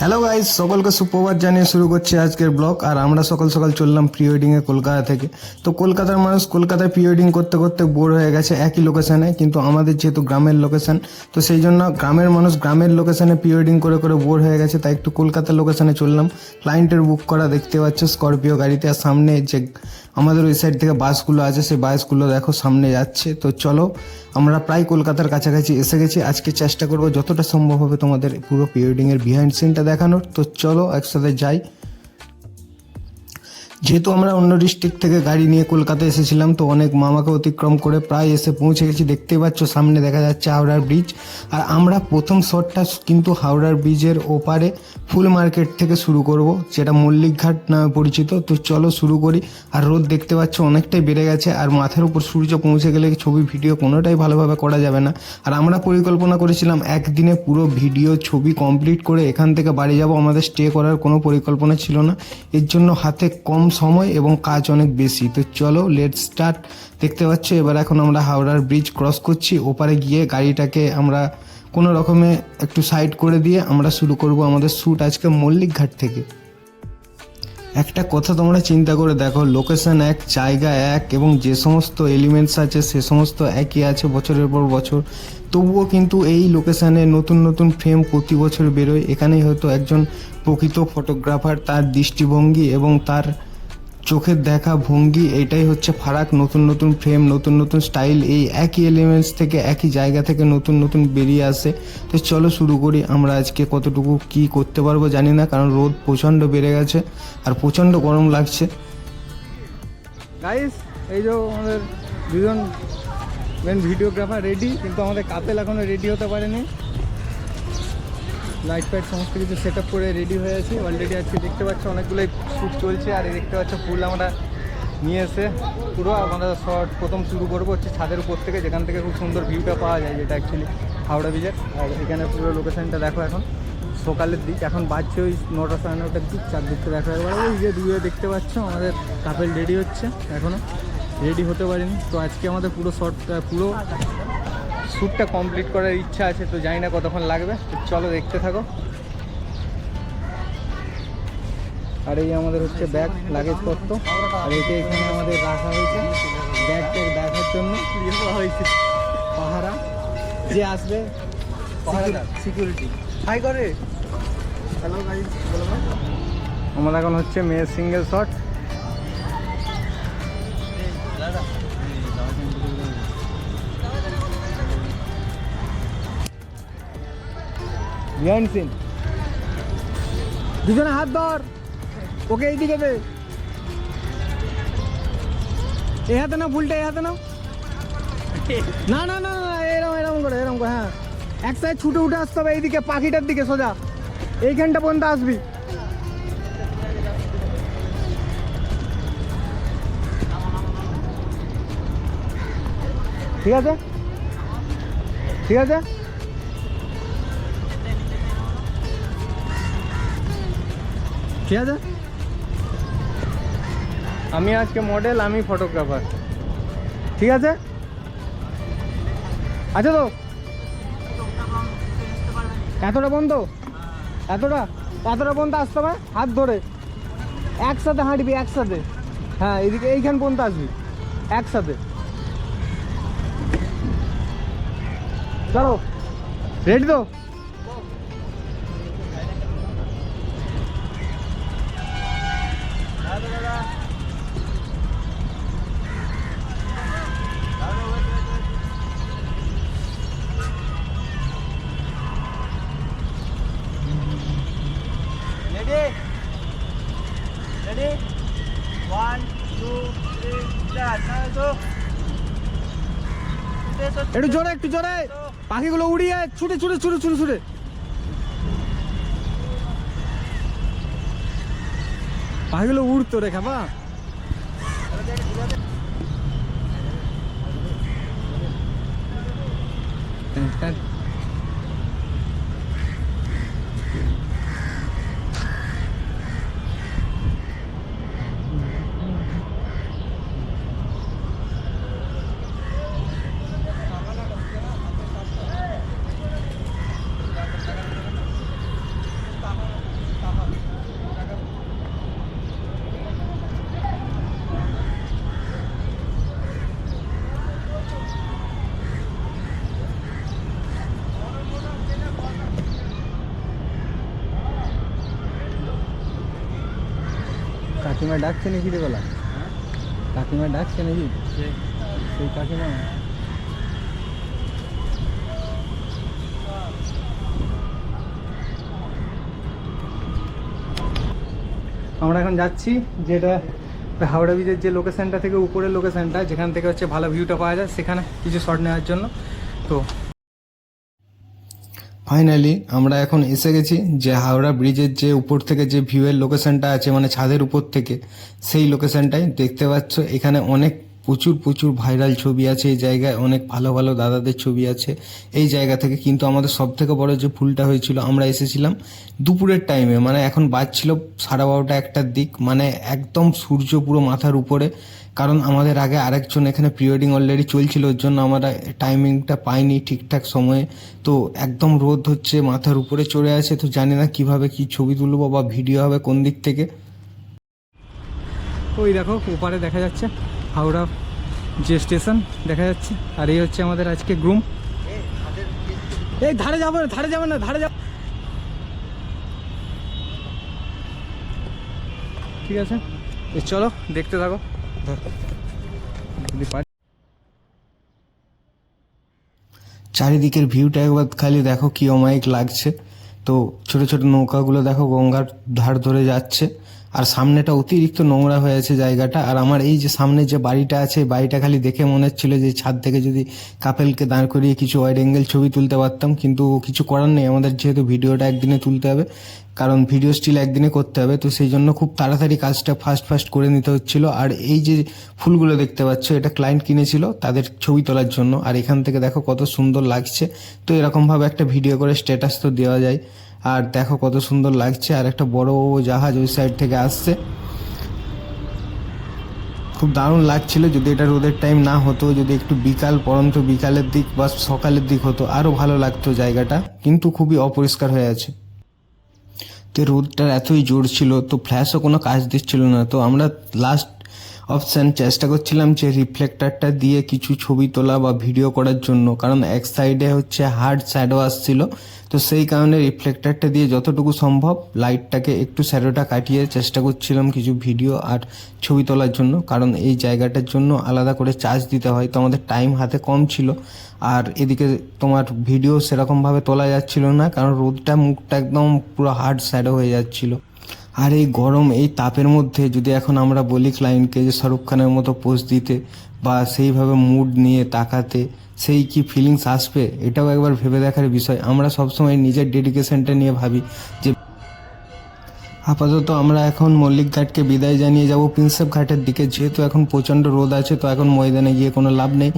Hello guys সকলকে সুপ্রভাত জানিয়ে শুরু করছি আজকের ব্লগ আর আমরা সকাল সকাল চললাম প্রি ওয়েডিংয়ে কলকাতা থেকে। তো কলকাতার মানুষ কলকাতায় প্রি ওয়েডিং করতে করতে বোর হয়ে গেছে একই লোকেশানে কিন্তু আমাদের যেহেতু গ্রামের লোকেশান তো সেই জন্য গ্রামের মানুষ গ্রামের লোকেশানে প্রি ওয়েডিং করে করে বোর হয়ে গেছে, তাই একটু কলকাতার লোকেশানে চললাম। ক্লায়েন্টের বুক করা দেখতে পাচ্ছ স্করপিও গাড়িতে, আর সামনে যে আমাদের ওই সাইড থেকে বাসগুলো আছে, সেই বাসগুলো দেখো সামনে যাচ্ছে। তো চলো, আমরা প্রায় কলকাতার কাছাকাছি এসে গেছি। আজকে চেষ্টা করব যতটা সম্ভব হবে তোমাদের পুরো প্রি ওয়েডিংয়ের বিহাইন্ড সিনটা দেখানোর। তো চলো একসাথে যাই। যেহেতু আমরা অন্য ডিস্ট্রিক্ট থেকে গাড়ি নিয়ে কলকাতা এসেছিলাম, তো অনেক মামাকে অতিক্রম করে প্রায় এসে পৌঁছে গেছি। দেখতেই পাচ্ছ, সামনে দেখা যাচ্ছে হাওড়ার ব্রিজ আর আমরা প্রথম শটটা কিন্তু হাওড়ার ব্রিজের ওপারে ফুল মার্কেট থেকে শুরু করব, যেটা মল্লিকঘাট নামে পরিচিত। তো চলো শুরু করি। আর রোদ দেখতে পাচ্ছ, অনেকটাই বেড়ে গেছে। আর মাথার উপর সূর্য পৌঁছে গেলে ছবি ভিডিও কোনোটাই ভালোভাবে করা যাবে না। আর আমরা পরিকল্পনা করেছিলাম, একদিনে পুরো ভিডিও ছবি কমপ্লিট করে এখান থেকে বাড়ি যাব। আমাদের স্টে করার কোনো পরিকল্পনা ছিল না। এর জন্য হাতে কম সময় এবং কাজ অনেক বেশি। তো চলো লেট স্টার্ট দেখতে পাচ্ছ, এবার এখন আমরা হাওড়ার ব্রিজ ক্রস করছি। ওপারে গিয়ে গাড়িটাকে আমরা কোনো রকমে একটু সাইড করে দিয়ে আমরা শুরু করব আমাদের শ্যুট আজকে মল্লিক ঘাট থেকে। একটা কথা তোমরা চিন্তা করে দেখো লোকেশন এক, জায়গা এক এবং যে সমস্ত এলিমেন্টস আছে, সে সমস্ত একই আছে বছরের পর বছর। তবুও কিন্তু এই লোকেশানে নতুন নতুন ফ্রেম প্রতি বছর বেরোয়। এখানেই হয়তো একজন প্রকৃত ফটোগ্রাফার তার দৃষ্টিভঙ্গি এবং তার চোখের দেখা ভঙ্গি, এটাই হচ্ছে ফারাক। নতুন নতুন ফ্রেম নতুন নতুন স্টাইল এই একই এলিমেন্টস থেকে, একই জায়গা থেকে নতুন নতুন বেরিয়ে আসে। তো চলো শুরু করি, আমরা আজকে কতটুকু কি করতে পারব জানি না, কারণ রোদ প্রচণ্ড বেড়ে গেছে আর প্রচণ্ড গরম লাগছে। গাইস এই যে আমাদের দুজন মেন ভিডিওগ্রাফার রেডি কিন্তু আমাদের কাপেল এখনও রেডি হতে পারেনি। লাইট ফাইট সমস্ত কিছু সেট আপ করে রেডি হয়ে আছি। অলরেডি আজকে দেখতে পাচ্ছ অনেকগুলোই শ্যুট চলছে। আর দেখতে পাচ্ছ ফুল আমরা নিয়ে এসে পুরো আমরা শর্ট প্রথম শুরু করব হচ্ছে ছাদের উপর থেকে, যেখান থেকে খুব সুন্দর ভিউটা পাওয়া যায়, যেটা অ্যাকচুয়ালি হাওড়া ব্রিজের আর এখানে পুরো লোকেশনটা দেখো এখন। সকালের দিক। এখন বাজছে ওই নটা সাড়ে নটার দিক। চারদিকটা দেখো একবার। ওই যে দূরে দেখতে পাচ্ছ আমাদের কাপেল রেডি হচ্ছে এখনও রেডি হতে পারিনি। তো আজকে আমাদের পুরো শর্টটা পুরো শ্যুটটা কমপ্লিট করার ইচ্ছা আছে তো জানি না কতক্ষণ লাগবে। তো চলো দেখতে থাকো। আর এই আমাদের হচ্ছে ব্যাগ লাগেজপত্র আর এটা এখানে আমাদের রাখা হয়েছে ব্যাগ ট্যাগ দেখার জন্য। হয়েছে পাহারা। যে আসবে সিকিউরিটি হাই করে হ্যালো আমার এখন হচ্ছে মেয়ের সিঙ্গেল শট বিহাইন্ড সিন দুজনে হাত ধর। ওকে এইদিকে দে। এই হাতে না ফুলটা, এই হাতে নাও। না না না না এরকম এরকম করে এরকম করে হ্যাঁ। এক সাইড ছুটে উঠে আসতে হবে, এইদিকে, পাখিটার দিকে, সোজা। এইখানটা পর্যন্ত আসবি। ঠিক আছে? ঠিক আছে? ঠিক আছে? আমি আজকে মডেল আমি ফটোগ্রাফার ঠিক আছে? আচ্ছা তো, এতটা বন্ধ? এতটা? এতটা পর্যন্ত আসতে হবে? হাত ধরে। একসাথে হাঁটবি, একসাথে। হ্যাঁ এদিকে, এইখান পর্যন্ত আসবি। একসাথে। চলো। রেডি তো? একটু জোরে একটু জোরে পাখিগুলো উড়িয়ে ছুটে ছুটে ছুটে ছুটে ছুটে পাখিগুলো উড়তো রে খাবা। Thank কাকিমা ডাকছে নাকি বেলা? কাকিমা ডাকছে নাকি? সেই কাকিমা। আমরা এখন যাচ্ছি যেটা হাওড়া ব্রিজের যে লোকেশনটা থেকে উপরের লোকেশনটা যেখান থেকে হচ্ছে ভালো ভিউটা পাওয়া যায়, সেখানে কিছু শট নেওয়ার জন্য। তো ফাইনালি আমরা এখন এসে গেছি যে হাওড়া ব্রিজের যে উপর থেকে যে ভিউয়ের লোকেশনটা আছে মানে ছাদের উপর থেকে, সেই লোকেশনটাই দেখতে পাচ্ছ। এখানে অনেক প্রচুর প্রচুর ভাইরাল ছবি আছে, এই জায়গায় অনেক ভালো ভালো দাদাদের ছবি আছে। এই জায়গা থেকে কিন্তু আমাদের সব থেকে বড় যে ভুলটা হয়েছিল, আমরা এসেছিলাম দুপুরের টাইমে মানে এখন বাজছিল সাড়ে বারোটা একটার দিক মানে একদম সূর্য পুরো মাথার উপরে। কারণ আমাদের আগে আরেকজন এখানে প্রি ওয়েডিং অলরেডি চলছিল, ওর জন্য আমরা টাইমিংটা পাইনি ঠিকঠাক সময়ে। তো একদম রোদ হচ্ছে, মাথার উপরে চড়ে আছে, তো জানি না কীভাবে কি ছবি তুলবো বা ভিডিও হবে কোন দিক থেকে। ওই দেখো, ওপারে দেখা যাচ্ছে হাওড়া যে স্টেশন দেখা যাচ্ছে, আর এই হচ্ছে আমাদের আজকে গ্রুম এই ধারে যাব ধারে যাব না, ধারে যাব। ঠিক আছে? চলো, দেখতে থাকো। চারিদিকের ভিউটা একবার খালি দেখো কি অমায়িক লাগছে। তো ছোট ছোট নৌকাগুলো দেখো গঙ্গার ধার ধরে যাচ্ছে। আর সামনেটা অতিরিক্ত নোংরা হয়ে আছে জায়গাটা। আর আমার এই যে সামনে যে বাড়িটা আছে বাড়িটা খালি দেখে মনে হচ্ছিল যে ছাদ থেকে যদি কাপেলকে দাঁড় করিয়ে কিছু ওয়াইড অ্যাঙ্গেল ছবি তুলতে পারতাম, কিন্তু কিছু করার নেই। আমাদের যেহেতু ভিডিওটা একদিনে তুলতে হবে, কারণ ভিডিও স্টিল একদিনে করতে হবে, তো সেই জন্য খুব তাড়াতাড়ি কাজটা ফাস্ট ফাস্ট করে নিতে হচ্ছিল। আর এই যে ফুলগুলো দেখতে পাচ্ছ, এটা ক্লায়েন্ট কিনেছিল তাদের ছবি তোলার জন্য। আর এখান থেকে দেখো কত সুন্দর লাগছে। তো এরকমভাবে একটা ভিডিও করে স্ট্যাটাস তো দেওয়া যায়। আর দেখো কত সুন্দর লাগছে, আর একটা বড় জাহাজ ওই সাইড থেকে আসছে। খুব দারুণ লাগছিল, যদি এটা রোদের টাইম না হতো, যদি একটু বিকাল পরন্ত বিকালের দিক বা সকালের দিক হতো আরও ভালো লাগতো জায়গাটা, কিন্তু খুবই অপরিষ্কার হয়ে আছে। তো রোদটার এতই জোর ছিল, তো ফ্ল্যাশও কোনো কাজ দিচ্ছিল না, তো আমরা লাস্ট অপশান চেষ্টা করছিলাম যে রিফ্লেক্টারটা দিয়ে কিছু ছবি তোলা বা ভিডিও করার জন্য, কারণ এক সাইডে হচ্ছে হার্ড শ্যাডো আসছিল। তো সেই কারণে রিফ্লেক্টারটা দিয়ে যতটুকু সম্ভব লাইটটাকে একটু শ্যাডোটা কাটিয়ে চেষ্টা করছিলাম কিছু ভিডিও আর ছবি তোলার জন্য, কারণ এই জায়গাটার জন্য আলাদা করে চার্জ দিতে হয়। তো আমাদের টাইম হাতে কম ছিল। আর এদিকে তোমার ভিডিও সেরকমভাবে তোলা যাচ্ছিল না, কারণ রোদটা মুখটা একদম পুরো হার্ড শ্যাডো হয়ে যাচ্ছিল। আর এই গরম, এই তাপের মধ্যে যদি এখন আমরা বলি ক্লায়েন্টকে যে শাহরুখ খানের মতো পোজ দিতে বা সেইভাবে মুড নিয়ে তাকাতে, সেই কি ফিলিংস আসবে? এটাও একবার ভেবে দেখার বিষয়। আমরা সবসময় নিজের ডেডিকেশনটা নিয়ে ভাবি যে আপাতত আমরা এখন মল্লিক ঘাটকে বিদায় জানিয়ে যাব। প্রিন্সেপ ঘাটের দিকে যেহেতু এখন প্রচণ্ড রোদ আছে, তো এখন ময়দানে গিয়ে কোনো লাভ নেই।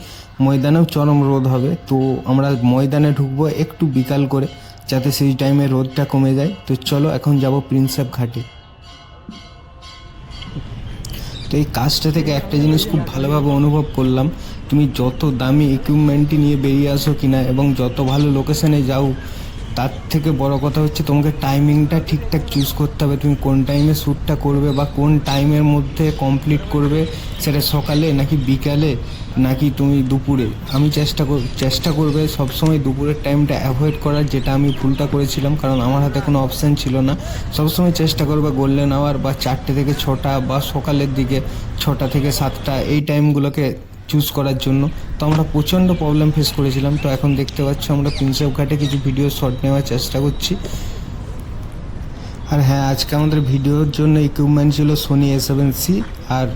ময়দানেও চরম রোদ হবে। তো আমরা ময়দানে ঢুকবো একটু বিকাল করে। যাতে সেই টাইমে রোদটা কমে যায়। তো চলো এখন যাব প্রিন্সেপ ঘাটে। তো এই কাজটা থেকে একটা জিনিস খুব ভালোভাবে অনুভব করলাম। তুমি যত দামি ইকুইপমেন্টই নিয়ে বেরিয়ে আসো কিনা এবং যত ভালো লোকেশানে যাও তার থেকে বড় কথা হচ্ছে তোমাকে টাইমিংটা ঠিকঠাক চুজ করতে হবে। তুমি কোন টাইমে শ্যুটটা করবে বা কোন টাইমের মধ্যে কমপ্লিট করবে, সেটা সকালে নাকি বিকালে, নাকি তুমি দুপুরে? আমি চেষ্টা কর, চেষ্টা করবে সবসময় দুপুরের টাইমটা অ্যাভয়েড করার, যেটা আমি ভুলটা করেছিলাম, কারণ আমার হাতে কোনো অপশান ছিল না। সবসময় চেষ্টা করবে গোল্ডেন আওয়ার বা চারটে থেকে ছটা বা সকালের দিকে, ছটা থেকে সাতটা, এই টাইমগুলোকে চুজ করার জন্য। তো আমরা প্রচণ্ড প্রবলেম ফেস করেছিলাম। তো এখন দেখতে পাচ্ছ আমরা প্রিন্সেপ ঘাটে কিছু ভিডিও শট নেওয়ার চেষ্টা করছি। আর হ্যাঁ আজকে আমাদের ভিডিওর জন্য ইকুইপমেন্ট ছিল সোনি এ সেভেন সি আর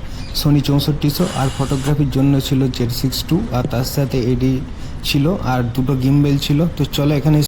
সোনি চৌষট্টিশো আর ফটোগ্রাফির জন্য ছিল জেড সিক্স টু আর তার সাথে এডি ছিল আর দুটো গিম্বেল ছিল। তো চলো এখানে